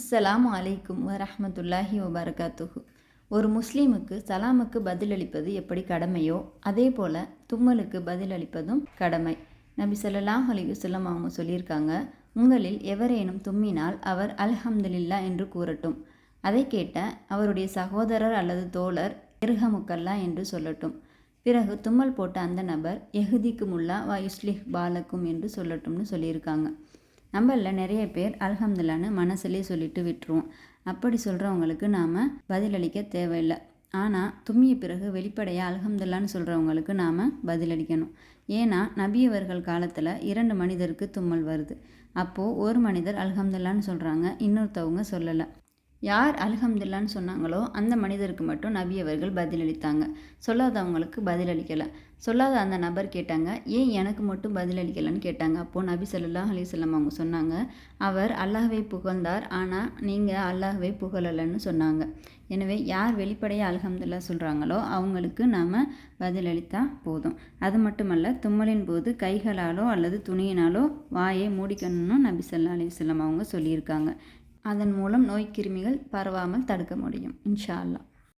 அஸ்ஸலாம் அலைக்கும் வரஹ்மத்துல்லாஹி வபரகாத்துஹு. ஒரு முஸ்லீமுக்கு சலாமுக்கு பதிலளிப்பது எப்படி கடமையோ அதே போல் தும்மலுக்கு பதிலளிப்பதும் கடமை. நபி ஸல்லல்லாஹு அலிகுசல்லம் அவங்க சொல்லியிருக்காங்க உங்களில் எவரேனும் தும்மினால் அவர் அல்ஹம்துலில்லா என்று கூறட்டும். அதை கேட்ட அவருடைய சகோதரர் அல்லது தோழர் எருஹமுக்கல்லா என்று சொல்லட்டும். பிறகு தும்மல் போட்ட அந்த நபர் எஹுதிக்கு முல்லா வா இஸ்லிஹ் பாலக்கும் என்று சொல்லட்டும்னு சொல்லியிருக்காங்க. நம்மளில் நிறைய பேர் அல்ஹம்துல்லான்னு மனசுலேயே சொல்லிட்டு விட்டுருவோம். அப்படி சொல்கிறவங்களுக்கு நாம் பதிலளிக்க தேவையில்லை. ஆனால் தும்மிய பிறகு வெளிப்படையாக அல்ஹம்துல்லான்னு சொல்கிறவங்களுக்கு நாம் பதிலளிக்கணும். ஏன்னா நபியவர்கள் காலத்தில் இரண்டு மனிதருக்கு தும்மல் வருது. அப்போது ஒரு மனிதர் அல்ஹம்துல்லான்னு சொல்கிறாங்க இன்னொருத்தவங்க சொல்லலை. யார் அலகம்துல்லான்னு சொன்னாங்களோ அந்த மனிதருக்கு மட்டும் நபி அவர்கள் பதிலளித்தாங்க. சொல்லாதவங்களுக்கு பதிலளிக்கலை. சொல்லாத அந்த நபர் கேட்டாங்க ஏன் எனக்கு மட்டும் பதிலளிக்கலைன்னு கேட்டாங்க. அப்போது நபி சல்லா அலைஹி அவங்க சொன்னாங்க அவர் அல்லாஹ்வை புகழ்ந்தார் ஆனால் நீங்கள் அல்லாஹ்வை புகழலைன்னு சொன்னாங்க. எனவே யார் வெளிப்படையாக அலகம்துல்லா சொல்கிறாங்களோ அவங்களுக்கு நாம் பதிலளித்தா போதும். அது மட்டுமல்ல தும்மலின் போது கைகளாலோ அல்லது துணியினாலோ வாயை மூடிக்கணும்னு நபி சல்லா அலைஹி வஸல்லம் அவங்க சொல்லியிருக்காங்க. அதன் மூலம் நோய் கிருமிகள் பரவாமல் தடுக்க முடியும் இன்ஷா அல்லாஹ்.